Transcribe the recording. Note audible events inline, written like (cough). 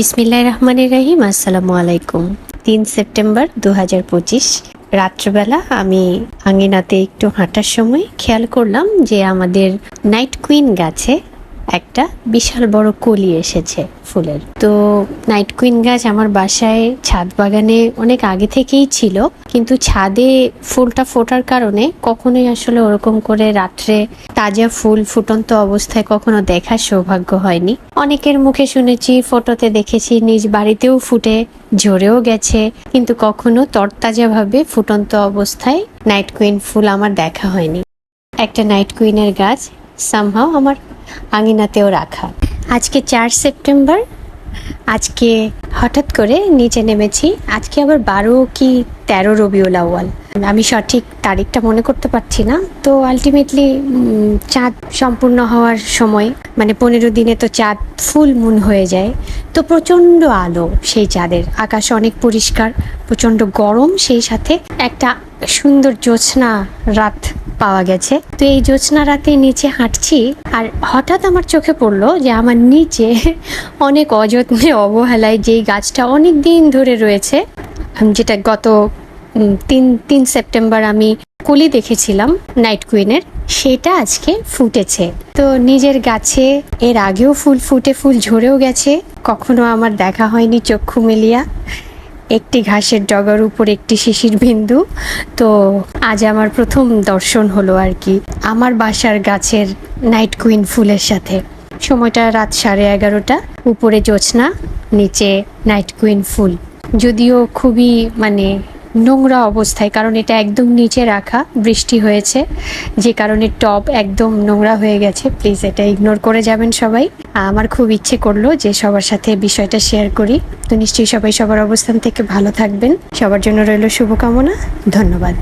বিসমিল্লাহ রহমানের রাহিম আসসালামু আলাইকুম তিন সেপ্টেম্বর দু হাজার পঁচিশ, রাত্রবেলা আমি আঙিনাতে একটু হাঁটার সময় খেয়াল করলাম যে আমাদের নাইট কুইন গাছে একটা বিশাল বড় কলি এসেছে ফুলের। তো নাইট কুইন গাছ আমার বাসায় ছাদ বাগানে অনেক আগে থেকেই ছিল, কিন্তু ছাদে ফুলটা ফোটার কারণে কখনোই আসলে ওরকম করে রাত্রে তাজা ফুল ফুটন্ত অবস্থায় কখনো দেখার সৌভাগ্য হয়নি। অনেকের মুখে শুনেছি, ফটোতে দেখেছি, নিজ বাড়িতেও ফুটে, ঝরেও গেছে, কিন্তু কখনো তরতাজাভাবে ফুটন্ত অবস্থায় নাইট কুইন ফুল আমার দেখা হয়নি। একটা নাইট কুইনের গাছ সামহাও আমার আঙিনাতেও রাখা। আজকে চার সেপ্টেম্বর। আজকে হঠাৎ করে নিচে নেমেছি। আজকে আবার বারো কি তেরো রবিউল আউয়াল আমি সঠিক তারিখটা মনে করতে পারছি না। তো আলটিমেটলি চাঁদ সম্পূর্ণ হওয়ার সময় মানে পনেরো দিনে তো চাঁদ ফুল মুন হয়ে যায়। তো প্রচণ্ড আলো সেই চাঁদের। আকাশ অনেক পরিষ্কার, প্রচণ্ড গরম, সেই সাথে একটা সুন্দর জ্যোৎস্না রাত পাওয়া গেছে। তো এই জ্যোৎস্না রাতে নিচে হাঁটছি আর হঠাৎ আমার চোখে পড়ল যে আমার নিচে (laughs) অনেক অযত্নে অবহেলায় যেই গাছটা অনেক দিন ধরে রয়েছে যেটা গত তিন তিন সেপ্টেম্বর আমি কলি দেখেছিলাম, নাইট কুইনের। সেটা আজকে ফুটেছে। তো নিজের গাছে এর আগেও ফুল ফুটে, ফুল ঝরেও গেছে। কখনো আমার দেখা হয়নি চক্ষু মেলিয়া। একটি ঘাসের ডগার উপর একটি শিশির বিন্দু। তো আজ আমার প্রথম দর্শন হলো আর কি আমার বাসার গাছের নাইট কুইন ফুলের সাথে। সময়টা রাত সাড়ে এগারোটা। উপরে জোছনা নিচে নাইট কুইন ফুল। যদিও খুবই মানে নোংরা অবস্থায়, কারণ এটা একদম নিচে রাখা, বৃষ্টি হয়েছে। যে কারণে টপ একদম নোংরা হয়ে গেছে। প্লিজ এটা ইগনোর করে যাবেন সবাই। আমার খুব ইচ্ছে করল যে সবার সাথে বিষয়টা শেয়ার করি। তো নিশ্চয়ই সবাই সবার অবস্থান থেকে ভালো থাকবেন। সবার জন্য রইল শুভকামনা। ধন্যবাদ।